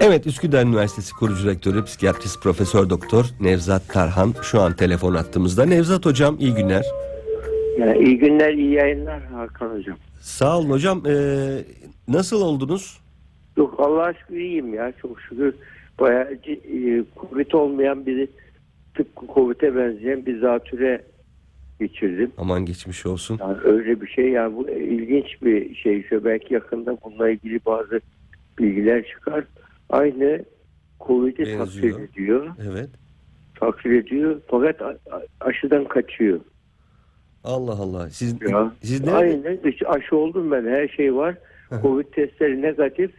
Evet Üsküdar Üniversitesi kurucu rektörü psikiyatrist profesör doktor Nevzat Tarhan şu an telefon attığımızda. Nevzat hocam iyi günler. Ya, iyi günler, iyi yayınlar Hakan Hocam. Sağ olun hocam. Ee, nasıl oldunuz? Yok Allah aşkına iyiyim ya çok şükür. Bayağı e, Covid olmayan biri tıpkı Covid'e benzeyen bir zatüre geçirdim. Aman geçmiş olsun. Yani öyle bir şey yani bu ilginç bir şey. Şöyle belki yakında bununla ilgili bazı bilgiler çıkar. Aynı Covid'i takdir ediyor. Evet. Takdir ediyor fakat aşıdan kaçıyor. Allah Allah. Siz, Ya. siz nerede? Aynen aşı oldum ben her şey var. Covid testleri negatif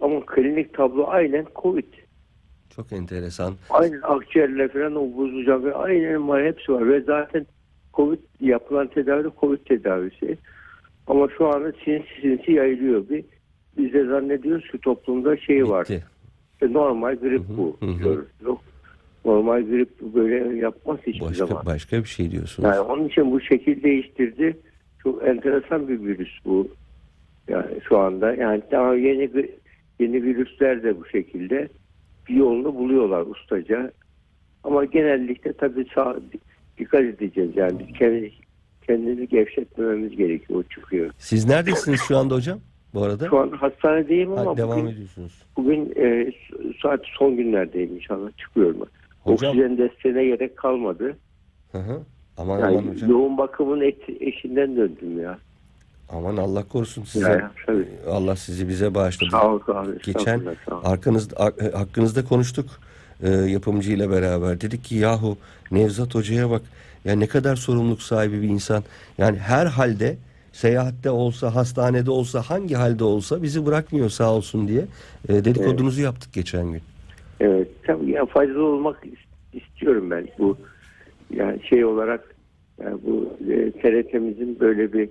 ama klinik tablo aynen Covid. Çok enteresan. Aynen akciğerle falan o buzlucak aynen var hepsi var ve zaten Covid yapılan tedavi Covid tedavisi. Ama şu anda sinsi sinsi yayılıyor bir. Biz de zannediyoruz ki toplumda şey var. İşte normal grip Hı hı, bu. hı hı. diyoruz. Yok. Normal grip böyle yapmaz hiçbir Başka zaman. başka bir şey diyorsunuz. Yani onun için bu şekil değiştirdi. Çok enteresan bir virüs bu. Yani şu anda yani daha yeni yeni virüsler de bu şekilde bir yolunu buluyorlar ustaca. Ama genellikle tabii sağ, dikkat edeceğiz yani biz kendi, kendimizi gevşetmememiz gerekiyor. O çıkıyor. Siz neredesiniz şu anda hocam? Bu arada? Şu an hastanedeyim Ha, ama devam bugün, ediyorsunuz. bugün e, saat son günlerdeyim inşallah çıkıyorum. Hocam. Oksijen desteğine gerek kalmadı. Hı hı. Aman Yani aman hocam. yoğun bakımın et- eşinden döndüm ya. Aman Allah korusun size. Ya, tabii. Allah sizi bize bağışladı. Sağ ol abi. Geçen estağfurullah, sağ ol. arkanız, ar- hakkınızda konuştuk e, yapımcıyla beraber. Dedik ki yahu Nevzat Hoca'ya bak. Ya ne kadar sorumluluk sahibi bir insan. Yani her halde seyahatte olsa, hastanede olsa, hangi halde olsa bizi bırakmıyor sağ olsun diye. E, dedikodunuzu yaptık geçen gün. Evet. Tabii ya faydalı olmak is- istiyorum ben bu yani şey olarak yani bu e, TRT'mizin böyle bir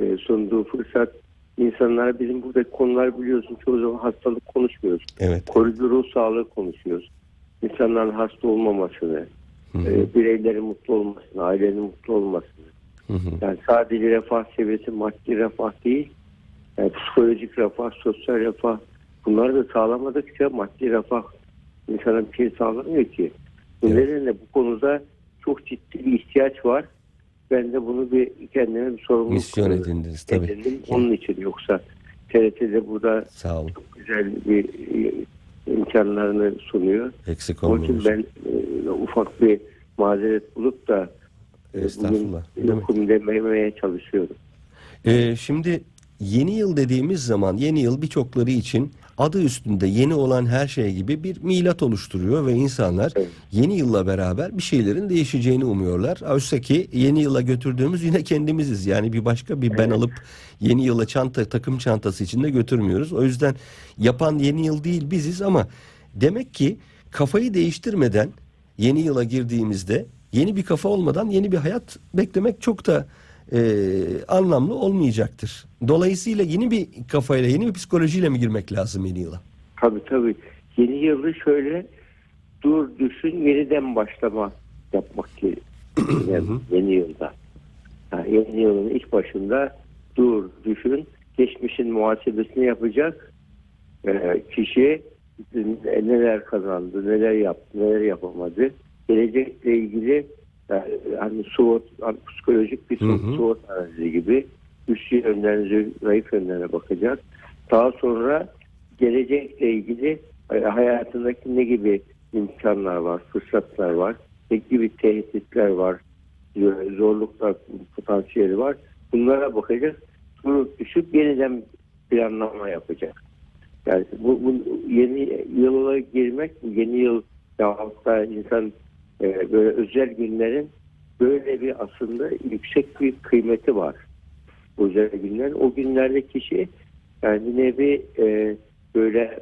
e, sunduğu fırsat insanlara bizim burada konular biliyorsun çoğu zaman hastalık konuşmuyoruz. Evet. Koruyucu ruh sağlığı konuşuyoruz. İnsanların hasta olmamasını, Hı hı, e, bireylerin mutlu olmasını, ailenin mutlu olmasını. hı hı. Yani sadece refah seviyesi maddi refah değil, yani psikolojik refah, sosyal refah bunları da sağlamadıkça maddi refah insana bir şey sağlamıyor ki. Bu Evet. nedenle bu konuda çok ciddi bir ihtiyaç var. Ben de bunu bir kendime bir sorumluluk Misyon edindiniz tabii. edindim. Onun için yoksa TRT'de burada Sağ olun. güzel bir e, imkanlarını sunuyor. Eksik Onun için ben e, ufak bir mazeret bulup da e, Estağfurullah. bugün dememeye çalışıyorum. Ee, şimdi yeni yıl dediğimiz zaman yeni yıl birçokları için adı üstünde yeni olan her şey gibi bir milat oluşturuyor ve insanlar yeni yılla beraber bir şeylerin değişeceğini umuyorlar. Oysa ki yeni yıla götürdüğümüz yine kendimiziz. Yani bir başka bir ben alıp yeni yıla çanta takım çantası içinde götürmüyoruz. O yüzden yapan yeni yıl değil biziz ama demek ki kafayı değiştirmeden yeni yıla girdiğimizde yeni bir kafa olmadan yeni bir hayat beklemek çok da e, anlamlı olmayacaktır. Dolayısıyla yeni bir kafayla, yeni bir psikolojiyle mi girmek lazım yeni yıla? Tabii tabii. Yeni yılı şöyle dur düşün yeniden başlama yapmak gerekiyor yeni yılda. Yani yeni yılın ilk başında dur düşün geçmişin muhasebesini yapacak Ee, kişi neler kazandı, neler yaptı, neler yapamadı. Gelecekle ilgili yani, hani SWOT, hani psikolojik bir. SWOT analizi gibi güçlü yönlerine, zayıf yönlerine bakacak. Daha sonra gelecekle ilgili e, hayatındaki ne gibi imkanlar var, fırsatlar var, ne gibi tehditler var, e, zorluklar, potansiyeli var. Bunlara bakacak. Durup düşüp yeniden planlama yapacak. Yani bu, bu yeni yıla girmek, yeni yıl da insan e, böyle özel günlerin böyle bir aslında yüksek bir kıymeti var. Özel günler. O günlerde kişi yani bir e, böyle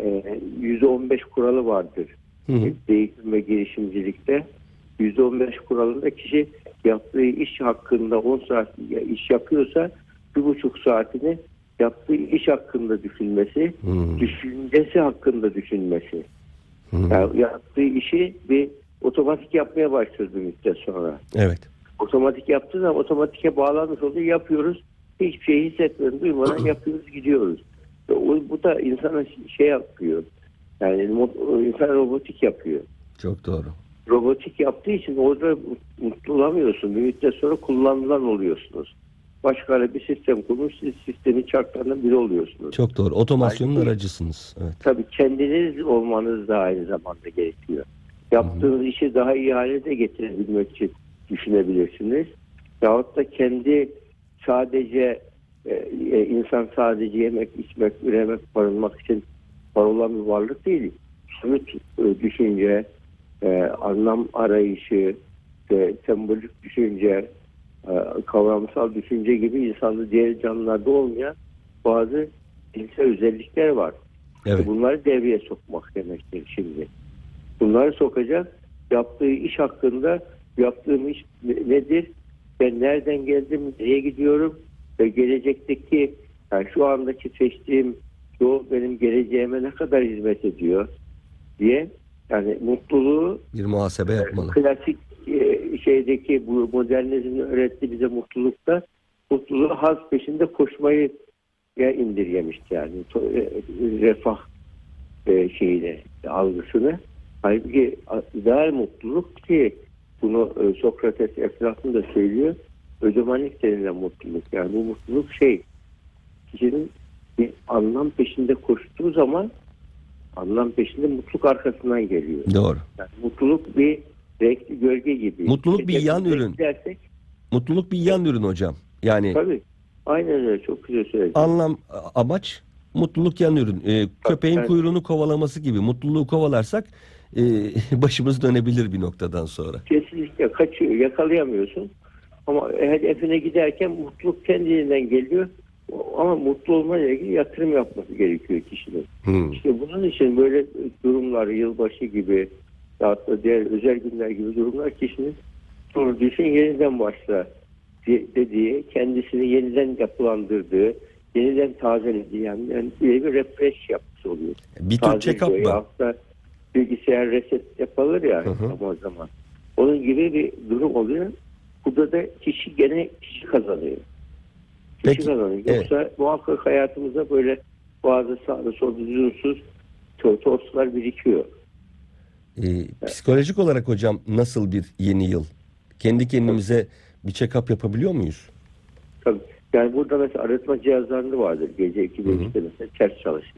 e, %15 kuralı vardır. Hı hı. Değişim ve girişimcilikte. %15 kuralında kişi yaptığı iş hakkında 10 saat iş yapıyorsa bir buçuk saatini yaptığı iş hakkında düşünmesi, Hmm. düşüncesi hakkında düşünmesi. Yani yaptığı işi bir otomatik yapmaya başladı müddet sonra. Evet. Otomatik yaptığı zaman otomatike bağlanmış oluyor yapıyoruz. Hiçbir şey hissetmiyoruz, duymadan yapıyoruz, gidiyoruz. Bu da insana şey yapıyor. Yani insan robotik yapıyor. Çok doğru. Robotik yaptığı için orada mutlu olamıyorsun. Bir müddet sonra kullanılan oluyorsunuz. Başkaları bir sistem kurmuş, siz sistemin çarklarından biri oluyorsunuz. Çok doğru. Otomasyonun Belki- aracısınız. Evet. Tabii kendiniz olmanız da aynı zamanda gerekiyor. Yaptığınız işi daha iyi hale de getirebilmek için düşünebilirsiniz. Yahut da kendi sadece e, e, insan sadece yemek, içmek, üremek, barınmak için var olan bir varlık değil. Soyut e, düşünce, e, anlam arayışı, e, sembolik düşünce, e, kavramsal düşünce gibi insanlı diğer canlılarda olmayan bazı cinsel özellikler var. Evet. Bunları devreye sokmak demektir şimdi. Bunları sokacak. Yaptığı iş hakkında yaptığım iş ne- nedir? Ben nereden geldim? Nereye gidiyorum? Ve gelecekteki yani şu andaki seçtiğim yol benim geleceğime ne kadar hizmet ediyor diye yani mutluluğu Bir muhasebe yapmalı. klasik e, şeydeki bu modernizmin öğrettiği bize mutlulukta mutluluğu haz peşinde koşmayı ya indirgemişti yani e, refah e, şeyine algısını. Halbuki ideal mutluluk ki bunu e, Sokrates Eflatun da söylüyor. Ödemanlik denilen mutluluk. Yani bu mutluluk şey kişinin bir anlam peşinde koştuğu zaman anlam peşinde mutluluk arkasından geliyor. Doğru. Yani mutluluk bir renkli gölge gibi. Mutluluk bir yan ürün. gidersek, Mutluluk bir yan ürün hocam. Yani tabii. Aynen öyle. Çok güzel söyledin. anlam amaç mutluluk yan ürün. Ee, köpeğin kuyruğunu kovalaması gibi mutluluğu kovalarsak e, başımız dönebilir bir noktadan sonra. Kesinlikle kaçıyor. Yakalayamıyorsun. Ama hedefine giderken mutluluk kendiliğinden geliyor. Ama mutlu olmayla ilgili yatırım yapması gerekiyor kişinin. Hmm. İşte bunun için böyle durumlar, yılbaşı gibi ya da diğer özel günler gibi durumlar kişinin dur düşün yeniden başla di- dediği, kendisini yeniden yapılandırdığı, yeniden tazelediği yani, yani bir refresh yapması oluyor. Bir tür check-up mı? Bilgisayar reset yapılır ya Hı hı. zaman zaman. Onun gibi bir durum oluyor. Burada da kişi gene kişi kazanıyor. Kişi Peki, kazanıyor. evet. Yoksa muhakkak hayatımızda böyle bazı sağda solda lüzumsuz to- tostlar birikiyor. Ee, psikolojik olarak hocam nasıl bir yeni yıl? Kendi kendimize bir check-up yapabiliyor muyuz? Tabii. Yani burada mesela arıtma cihazlarında vardır. Gece 2'de Hı hı. 3'te mesela ters çalışır.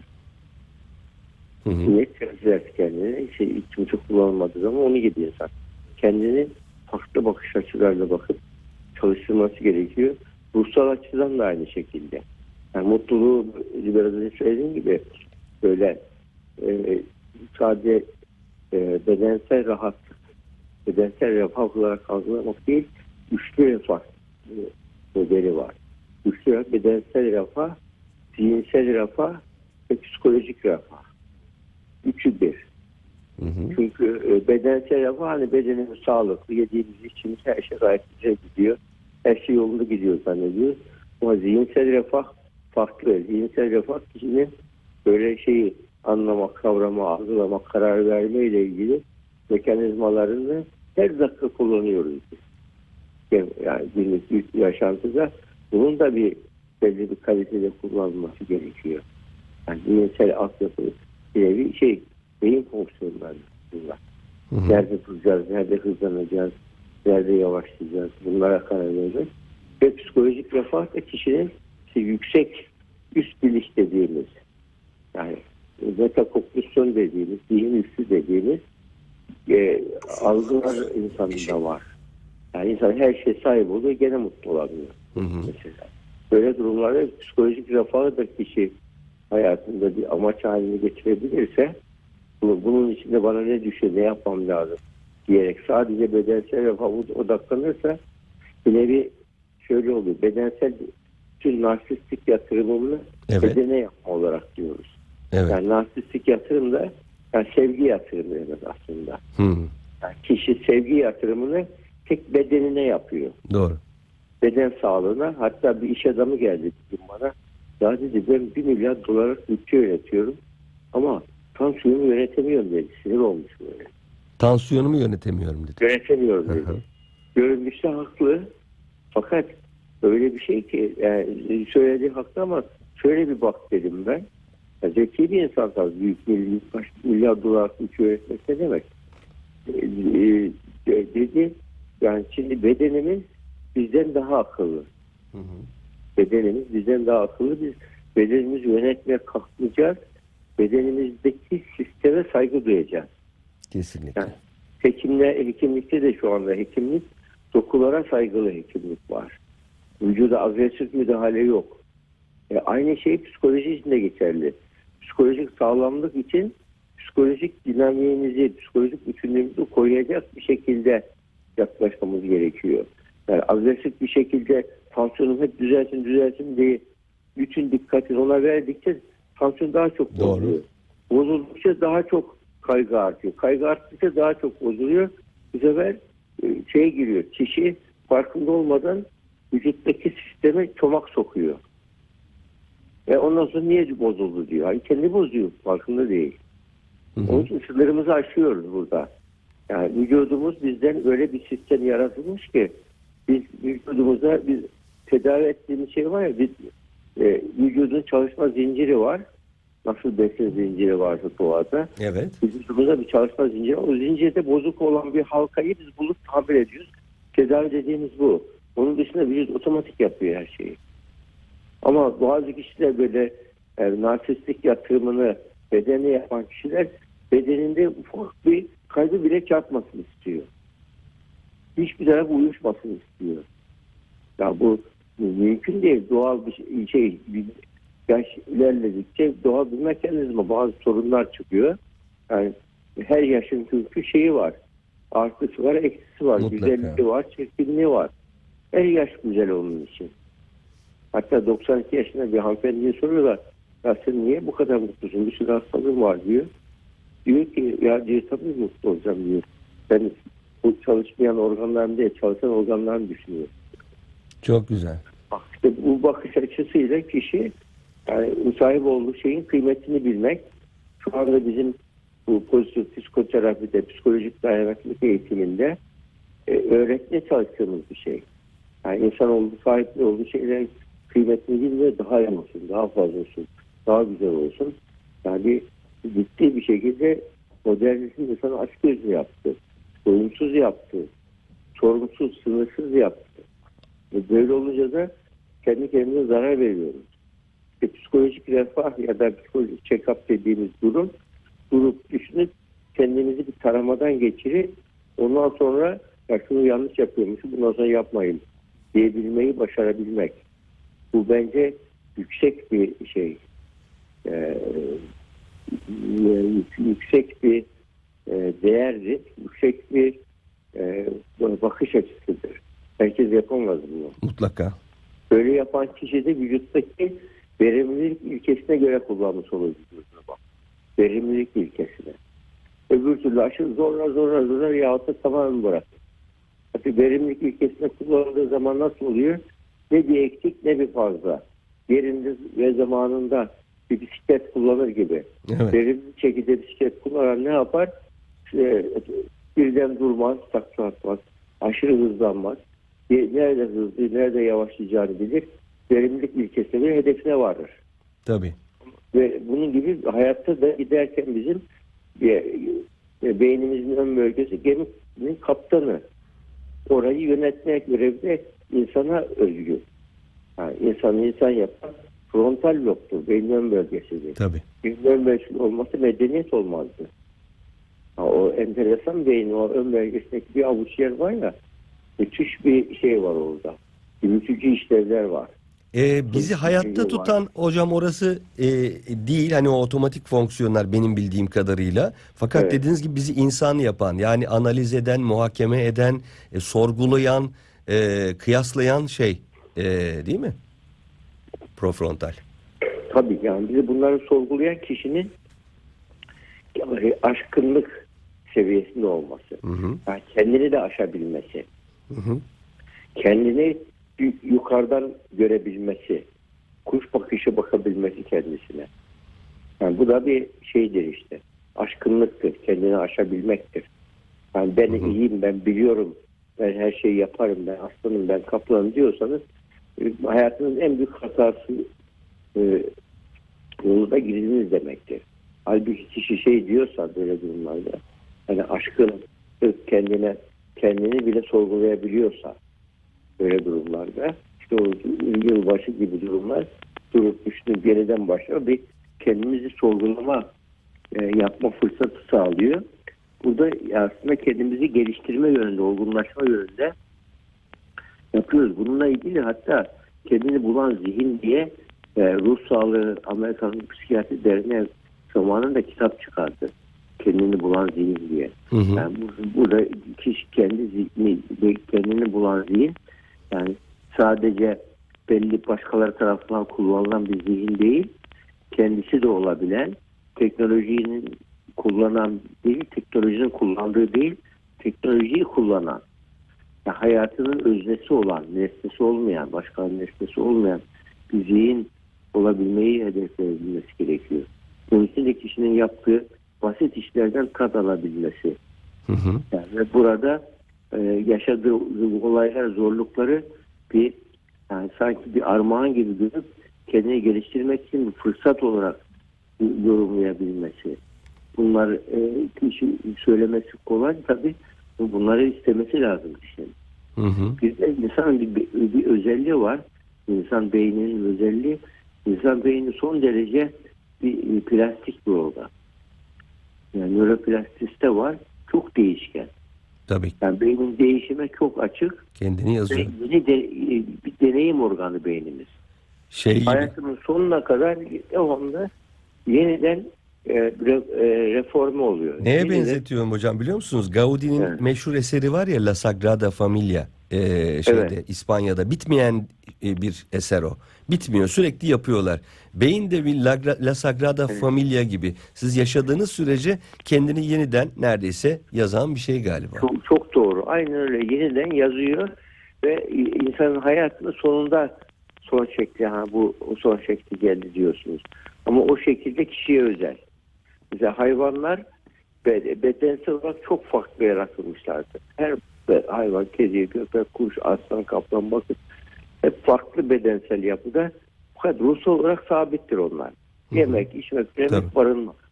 Hı hı. Niye tersler kendini? Şey, içimi çok kullanılmadığı zaman onu gibi insan. Kendini farklı bakış açılarla bakıp çalıştırması gerekiyor. Ruhsal açıdan da aynı şekilde. Yani mutluluğu biraz önce söylediğim gibi böyle e, sadece e, bedensel rahatlık, bedensel refah olarak algılamak değil, güçlü refah e, modeli var. Güçlü refah, bedensel refah, zihinsel refah ve psikolojik refah. Üçü bir. Hı hı. Çünkü e, bedensel refah hani bedenimiz sağlıklı, yediğimiz içimiz her şey gayet güzel gidiyor. Her şey yolunda gidiyor zannediyoruz. Ama zihinsel refah farklı. Zihinsel refah kişinin böyle şeyi anlamak, kavrama, algılamak, karar verme ile ilgili mekanizmalarını her dakika kullanıyoruz biz. Yani- Yani günlük yaşantıda bunun da bir belli bir kalitede kullanılması gerekiyor. Yani zihinsel altyapı bir şey, beyin fonksiyonları bunlar. Hı hı. Nerede duracağız, nerede hızlanacağız, nerede yavaşlayacağız bunlara karar vereceğiz. Ve psikolojik refah da kişinin işte yüksek üst bilinç dediğimiz yani metakognisyon dediğimiz, zihin üstü dediğimiz e, algılar insanında var. Yani insan her şeye sahip oluyor gene mutlu olamıyor Hı hı. mesela. Böyle durumlarda psikolojik refahı da kişi hayatında bir amaç haline getirebilirse bu- bunun içinde bana ne düşüyor, ne yapmam lazım diyerek sadece bedensel refaha odaklanırsa bir nevi şöyle oluyor. Bedensel bütün narsistik yatırımını Evet. bedene yapma olarak diyoruz. Evet. Yani narsistik yatırım da yani sevgi yatırımı demek aslında. Hı. Yani kişi sevgi yatırımını tek bedenine yapıyor Doğru. beden sağlığına hatta bir iş adamı geldi bir gün bana. Ya dedi ben bir milyar dolarlık bütçe yönetiyorum ama tansiyonumu yönetemiyorum dedi. Sinir olmuş böyle. Tansiyonumu yönetemiyorum dedi. Yönetemiyorum Hı dedi. hı. Görünüşte haklı fakat öyle bir şey ki yani söylediği haklı ama şöyle bir bak dedim ben. Ya zeki bir insan tabii büyük milyar, milyar dolar suç öğretmek ne demek? E, e, dedi yani şimdi bedenimiz bizden daha akıllı. Hı hı. Bedenimiz bizden daha akıllı. Biz bedenimizi yönetmeye kalkmayacağız. Bedenimizdeki sisteme saygı duyacağız. Kesinlikle. Yani hekimle, hekimlikte de şu anda hekimlik dokulara saygılı hekimlik var. Vücuda agresif müdahale yok. E, aynı şey psikoloji için de geçerli. Psikolojik sağlamlık için psikolojik dinamiğimizi, psikolojik bütünlüğümüzü koruyacak bir şekilde yaklaşmamız gerekiyor. Yani agresif bir şekilde tansiyonum hep düzelsin düzelsin diye bütün dikkatini ona verdikçe tansiyon daha çok Doğru. bozuluyor. Bozuldukça daha çok kaygı artıyor. Kaygı arttıkça daha çok bozuluyor. Bu sefer e, şeye giriyor. Kişi farkında olmadan vücuttaki sisteme çomak sokuyor. Ve ondan sonra niye bozuldu diyor. Hani kendi bozuyor. Farkında değil. Hı hı. Onun için sınırımızı aşıyoruz burada. Yani vücudumuz bizden öyle bir sistem yaratılmış ki biz vücudumuza biz tedavi ettiğimiz şey var ya biz, e, vücudun çalışma zinciri var. Nasıl besin zinciri varsa doğada. Evet. Vücudumuzda bir çalışma zinciri var. O zincirde bozuk olan bir halkayı biz bulup tamir ediyoruz. Tedavi dediğimiz bu. Onun dışında vücut otomatik yapıyor her şeyi. Ama bazı kişiler böyle e, narsistik yatırımını bedene yapan kişiler bedeninde ufak bir kalbi bile çarpmasını istiyor. Hiçbir taraf uyuşmasını istiyor. Ya bu mümkün değil. Doğal bir şey, şey bir yaş ilerledikçe doğal bir mekanizma bazı sorunlar çıkıyor. Yani her yaşın çünkü şeyi var. Artısı var, eksisi var. Mutlaka. Güzelliği var, çirkinliği var. Her yaş güzel onun için. Hatta 92 yaşında bir hanımefendiye soruyorlar. Ya sen niye bu kadar mutlusun? Bir sürü hastalığın var diyor. Diyor ki ya diyor tabii mutlu olacağım diyor. Ben bu çalışmayan organlarım değil çalışan organlarımı düşünüyorum. Çok güzel. İşte bu bakış açısıyla kişi yani sahip olduğu şeyin kıymetini bilmek şu anda bizim bu pozitif psikoterapide, psikolojik dayanıklılık eğitiminde e, öğretmeye çalıştığımız bir şey. Yani insan olduğu, sahip olduğu şeylerin kıymetini bilme daha iyi olsun, daha fazla olsun, daha güzel olsun. Yani ciddi bir şekilde modernizm insanı açık gözlü yaptı. Doyumsuz yaptı. Sorumsuz, sınırsız yaptı. E böyle olunca da kendi kendimize zarar veriyoruz. İşte psikolojik refah ya da psikolojik check-up dediğimiz durum durup düşünüp kendimizi bir taramadan geçirip ondan sonra ya şunu yanlış yapıyormuşum bundan sonra yapmayayım diyebilmeyi başarabilmek. Bu bence yüksek bir şey. Ee, yük- yüksek bir e, değerdir. Yüksek bir e, bakış açısıdır. Herkes yapamaz bunu. Mutlaka. Yapan kişi de vücuttaki verimlilik ilkesine göre kullanmış olur vücudunu bak. Verimlilik ilkesine. Öbür türlü aşırı zorla zorla zorla yahut da tamamen bırak. Tabii verimlilik ilkesine kullanıldığı zaman nasıl oluyor? Ne bir eksik ne bir fazla. Yerinde ve zamanında bir bisiklet kullanır gibi. Evet. Verimli şekilde bisiklet kullanan ne yapar? İşte, birden durmaz, takla atmaz, aşırı hızlanmaz. Nerede hızlı, nerede yavaşlayacağını bilir. Verimlilik ilkesine hedefine varır. Tabii. Ve bunun gibi hayatta da giderken bizim e, e, beynimizin ön bölgesi geminin kaptanı. Orayı yönetmek görevi de insana özgü. Yani insanı insan yapan frontal lobdur, beynin ön bölgesidir. Tabii. Beynin ön bölgesi olması medeniyet olmazdı. Ha, o enteresan beyin, o ön bölgesindeki bir avuç yer var ya, müthiş bir şey var orada. Büyütücü işlevler var. Ee, bizi hayatta var. tutan hocam orası e, değil hani o otomatik fonksiyonlar benim bildiğim kadarıyla. Fakat Evet. dediğiniz gibi bizi insan yapan yani analiz eden, muhakeme eden, e, sorgulayan, e, kıyaslayan şey e, değil mi? Profrontal. Tabii yani bizi bunları sorgulayan kişinin yani aşkınlık seviyesinde olması. Hı hı. Yani kendini de aşabilmesi. Hı hı. Kendini yu- yukarıdan görebilmesi. Kuş bakışı bakabilmesi kendisine. Yani bu da bir şeydir işte. Aşkınlıktır. Kendini aşabilmektir. Yani ben Hı hı. iyiyim, ben biliyorum, ben her şeyi yaparım, ben aslanım, ben kaplanım diyorsanız e, hayatınızın en büyük hatası e, yoluna girdiniz demektir. Halbuki kişi şey diyorsa böyle durumlarda hani aşkın kendine kendini bile sorgulayabiliyorsa böyle durumlarda işte o yılbaşı gibi durumlar durup düşünüp yeniden başlıyor bir kendimizi sorgulama e, yapma fırsatı sağlıyor. Burada aslında kendimizi geliştirme yönünde, olgunlaşma yönünde yapıyoruz. Bununla ilgili hatta kendini bulan zihin diye e, ruh sağlığı Amerikan Psikiyatri Derneği zamanında kitap çıkardı. Kendini bulan zihin diye. Hı hı. Yani bu- burada kişi kendi zihni, kendini bulan zihin yani sadece belli başkaları tarafından kullanılan bir zihin değil, kendisi de olabilen, teknolojinin kullanan değil, teknolojinin kullandığı değil, teknolojiyi kullanan, yani hayatının öznesi olan, nesnesi olmayan, başka nesnesi olmayan bir zihin olabilmeyi hedefleyebilmesi gerekiyor. Bunun için de kişinin yaptığı basit işlerden tat alabilmesi. Hı hı. Yani ve burada e, yaşadığı olaylar, zorlukları bir yani sanki bir armağan gibi görüp kendini geliştirmek için bir fırsat olarak yorumlayabilmesi. Bunlar e, kişi söylemesi kolay tabii. Bunları istemesi lazım kişinin. Hı hı. Bir de insanın bir, bir özelliği var. İnsan beyninin özelliği. İnsan beyni son derece bir, bir plastik bir organ. Yani nöroplastisite var. Çok değişken. Tabii Yani beynin değişime çok açık. kendini Ve yazıyor. yeni de, bir deneyim organı beynimiz. Şey gibi. Hayatının sonuna kadar devamlı yeniden e, re- e, reforme oluyor. Neye Yeniden- benzetiyorum hocam biliyor musunuz? Gaudi'nin Evet. meşhur eseri var ya La Sagrada Familia ee, şeyde Evet. İspanya'da bitmeyen e, bir eser o. Bitmiyor sürekli yapıyorlar. Beyin de bir La, La Sagrada Familia gibi. Siz yaşadığınız sürece kendini yeniden neredeyse yazan bir şey galiba. Çok, çok doğru. Aynen öyle. Yeniden yazıyor ve insanın hayatının sonunda son şekli ha bu o son şekli geldi diyorsunuz. Ama o şekilde kişiye özel. Mesela hayvanlar be- bedensel olarak çok farklı yaratılmışlardı. Her be- hayvan, kedi, köpek, kuş, aslan, kaplan bakın hep farklı bedensel yapıda fakat ruhsal olarak sabittir onlar. Yemek, içmek, Tabii. yemek, barınmak.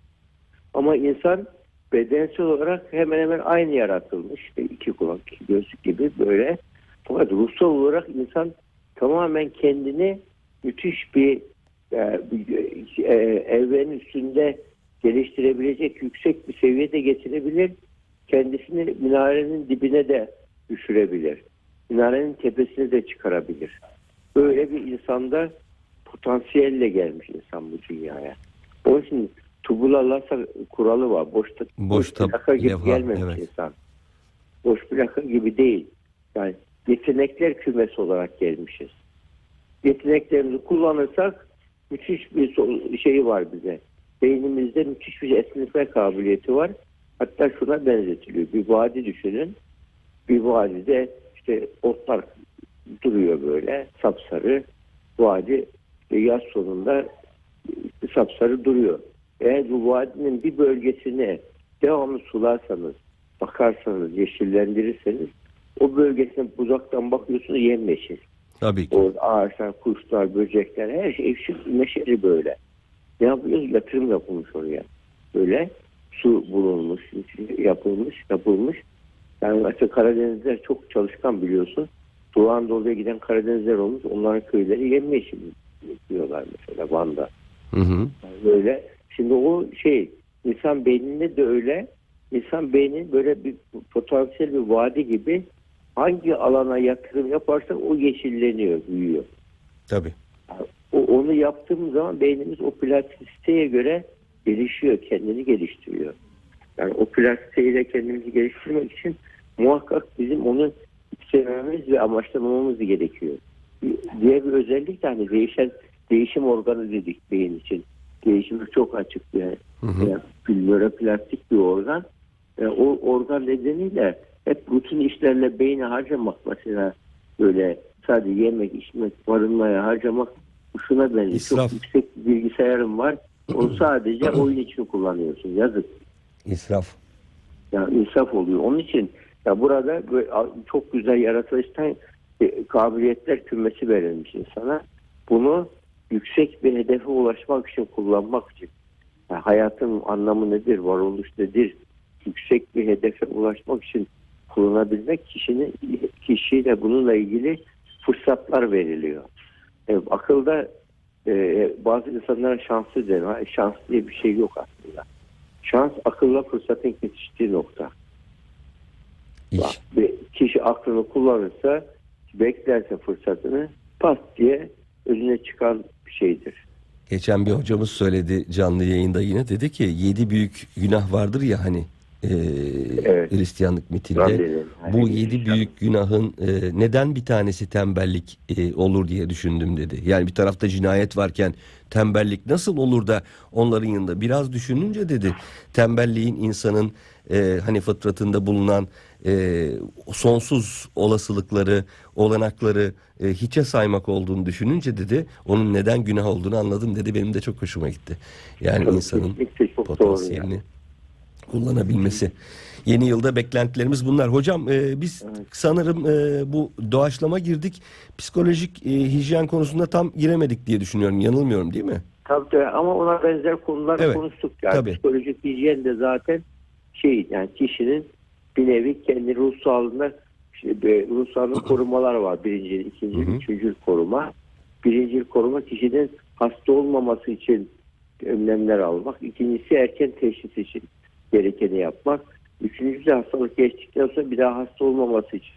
Ama insan bedensel olarak hemen hemen aynı yaratılmış. İşte iki kulak, iki göz gibi böyle. Fakat ruhsal olarak insan tamamen kendini müthiş bir, e, e, evrenin üstünde geliştirebilecek yüksek bir seviyede getirebilir. Kendisini minarenin dibine de düşürebilir. Minarenin tepesine de çıkarabilir. Böyle bir insanda potansiyelle gelmiş insan bu dünyaya. Onun için tubula lasa kuralı var. Boşta, Boşta plaka gibi levha, gelmemiş evet. insan. Boş plaka gibi değil. Yani yetenekler kümesi olarak gelmişiz. Yeteneklerimizi kullanırsak müthiş bir şeyi var bize. Beynimizde müthiş bir esnetme kabiliyeti var. Hatta şuna benzetiliyor. Bir vadi düşünün. Bir vadide işte otlar duruyor böyle sapsarı. Vadi işte yaz sonunda sapsarı duruyor. Eğer bu vadinin bir bölgesini devamlı sularsanız, bakarsanız, yeşillendirirseniz o bölgesine uzaktan bakıyorsunuz yemyeşil. Tabii ki. Orada ağaçlar, kuşlar, böcekler her şey şık, neşeli böyle. Ne yapıyoruz? Yatırım yapılmış oraya. Böyle su bulunmuş, yapılmış, yapılmış. Yani mesela Karadenizler çok çalışkan biliyorsun. Doğu Anadolu'ya giden Karadenizler olmuş. Onların köyleri yemyeşil diyorlar mesela Van'da. Hı hı. Yani böyle şimdi o şey insan beyninde de öyle insan beynin böyle bir potansiyel bir vadi gibi hangi alana yatırım yaparsa o yeşilleniyor, büyüyor. Tabii. O, onu yaptığımız zaman beynimiz o plastisiteye göre gelişiyor, kendini geliştiriyor. Yani o plastisiteyle kendimizi geliştirmek için muhakkak bizim onu istememiz ve amaçlamamız gerekiyor. Diğer bir özellik de hani değişen değişim organı dedik beyin için. Değişimi çok açık yani. Hı hı. Yani bir nöroplastik bir organ. E, o organ nedeniyle hep rutin işlerle beyni harcamak mesela böyle sadece yemek, içmek, barınmaya harcamak şuna benziyor. İsraf. Çok yüksek bir bilgisayarım var. Onu sadece oyun için kullanıyorsun. Yazık. İsraf. Yani insaf oluyor. Onun için ya burada çok güzel yaratılıştan e, kabiliyetler kümesi verilmiş insana. Bunu yüksek bir hedefe ulaşmak için kullanmak için yani hayatın anlamı nedir, varoluş nedir, yüksek bir hedefe ulaşmak için kullanabilmek kişinin kişiyle bununla ilgili fırsatlar veriliyor. Evet, akılda e, bazı insanlara şanslı denir. Ha, Şans diye bir şey yok aslında. Şans akılla fırsatın kesiştiği nokta. İş. Bir kişi aklını kullanırsa beklerse fırsatını pat diye önüne çıkan bir şeydir. Geçen bir hocamız söyledi canlı yayında yine dedi ki yedi büyük günah vardır ya hani e, Evet. Hristiyanlık mitinde. Bu yedi büyük günahın e, neden bir tanesi tembellik e, olur diye düşündüm dedi. Yani bir tarafta cinayet varken tembellik nasıl olur da onların yanında biraz düşününce dedi tembelliğin insanın e, hani fıtratında bulunan e, sonsuz olasılıkları, olanakları e, hiçe saymak olduğunu düşününce dedi onun neden günah olduğunu anladım dedi. Benim de çok hoşuma gitti. Yani insanın çok doğru potansiyelini yani. Kullanabilmesi. Yeni yılda beklentilerimiz bunlar. Hocam e, biz sanırım e, bu doğaçlama girdik. Psikolojik e, hijyen konusunda tam giremedik diye düşünüyorum. Yanılmıyorum değil mi? Tabii de ama ona benzer konular Evet, konuştuk. Yani tabii. psikolojik hijyen de zaten şey yani kişinin bir nevi kendi ruh sağlığında işte bir ruh sağlığında korumalar var. Birinci, ikinci, üçüncü koruma. Birinci koruma kişinin hasta olmaması için önlemler almak. İkincisi erken teşhis için gerekeni yapmak. Üçüncüsü hastalık geçtikten sonra bir daha hasta olmaması için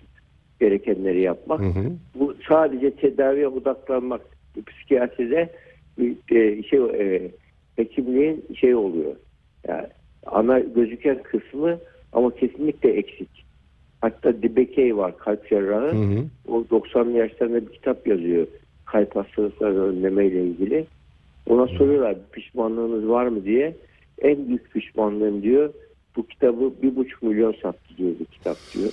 gerekenleri yapmak. Hı hı. Bu sadece tedaviye odaklanmak psikiyatride bir e, şey e, hekimliğin şey oluyor. Yani ana gözüken kısmı ama kesinlikle eksik. Hatta Dibekey var kalp cerrahı. Hı hı. O 90'lı yaşlarında bir kitap yazıyor. Kalp hastalıklarını önlemeyle ilgili. Ona soruyorlar pişmanlığınız var mı diye. En büyük pişmanlığım diyor. Bu kitabı bir buçuk milyon sattı diyor bu kitap diyor.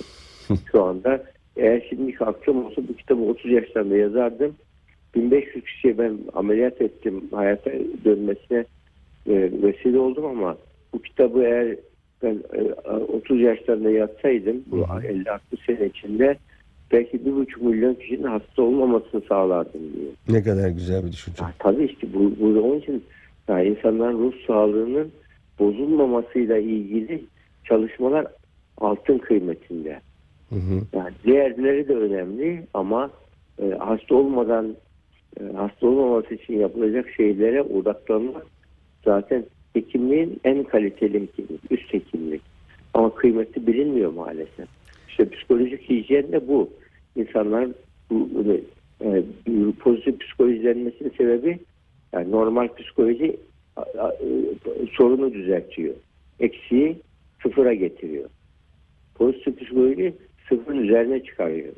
Şu anda eğer şimdiki aklım olsa bu kitabı 30 yaşlarında yazardım. 1500 kişiye ben ameliyat ettim. Hayata dönmesine e, vesile oldum ama bu kitabı eğer ben e, 30 yaşlarında yazsaydım bu 50-60 sene içinde belki bir buçuk milyon kişinin hasta olmamasını sağlardım diyor. Ne kadar güzel bir düşünce. Ya, tabii işte bu, bu onun için yani insanların ruh sağlığının bozulmamasıyla ilgili çalışmalar altın kıymetinde. Hı hı. Yani diğerleri de önemli ama e, hasta olmadan e, hasta olmaması için yapılacak şeylere odaklanmak zaten hekimliğin en kaliteli hekimlik, üst hekimlik. Ama kıymeti bilinmiyor maalesef. İşte psikolojik hijyen de bu. İnsanların bu, e, pozitif psikolojilenmesinin sebebi yani normal psikoloji sorunu düzeltiyor. Eksiği sıfıra getiriyor. Pozitif psikoloji sıfırın üzerine çıkarıyor.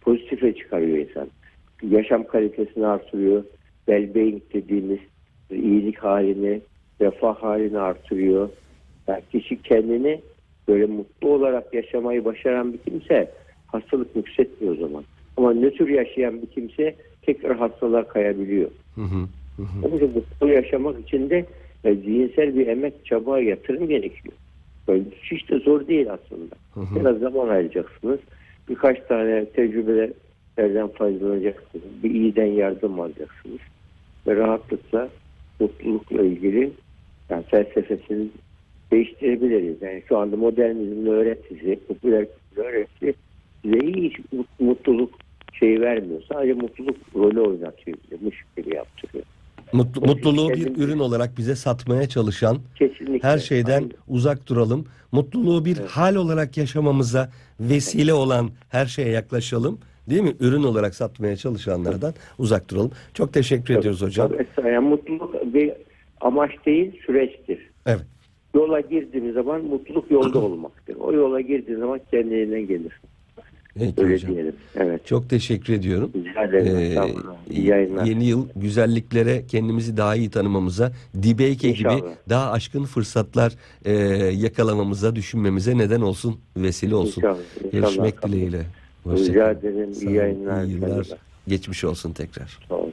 Pozitife çıkarıyor insan. Yaşam kalitesini artırıyor. Well-being dediğimiz iyilik halini, refah halini artırıyor. Yani kişi kendini böyle mutlu olarak yaşamayı başaran bir kimse hastalık yükseltmiyor o zaman. Ama nötr yaşayan bir kimse tekrar hastalığa kayabiliyor. Hı hı. İçin mutlu yaşamak için de e, zihinsel bir emek, çaba, yatırım gerekiyor. Böyle hiç de zor değil aslında. Hı hı. Biraz zaman ayıracaksınız. Birkaç tane tecrübelerden faydalanacaksınız. Bir iyiden yardım alacaksınız. Ve rahatlıkla mutlulukla ilgili yani felsefesini değiştirebiliriz. Yani şu anda modernizmin öğretisi, popüler öğretisi size hiç mut- mutluluk şeyi vermiyor. Sadece mutluluk rolü oynatıyor bize. Gibi yaptırıyor. Mutlu, mutluluğu bir ürün olarak bize satmaya çalışan Kesinlikle. her şeyden Aynen. uzak duralım. Mutluluğu bir hal olarak yaşamamıza vesile olan her şeye yaklaşalım. Değil mi? Ürün olarak satmaya çalışanlardan uzak duralım. Çok teşekkür ediyoruz hocam. Tabii. Yani mutluluk bir amaç değil, süreçtir. Evet. Yola girdiğimiz zaman mutluluk yolda olmaktır. O yola girdiğin zaman kendiliğinden gelir. Peki Öyle hocam. diyelim. Evet. Çok teşekkür ediyorum. Rica ederim. Ee. İyi yayınlar. yeni yıl güzelliklere kendimizi daha iyi tanımamıza, Dibeyke gibi daha aşkın fırsatlar e, yakalamamıza, düşünmemize neden olsun, vesile olsun. İnşallah, inşallah. Görüşmek dileğiyle. Hoşça Rica ederim. Sağ İyi olun, yayınlar. iyi yıllar. Geçmiş olsun tekrar. Sağ olun.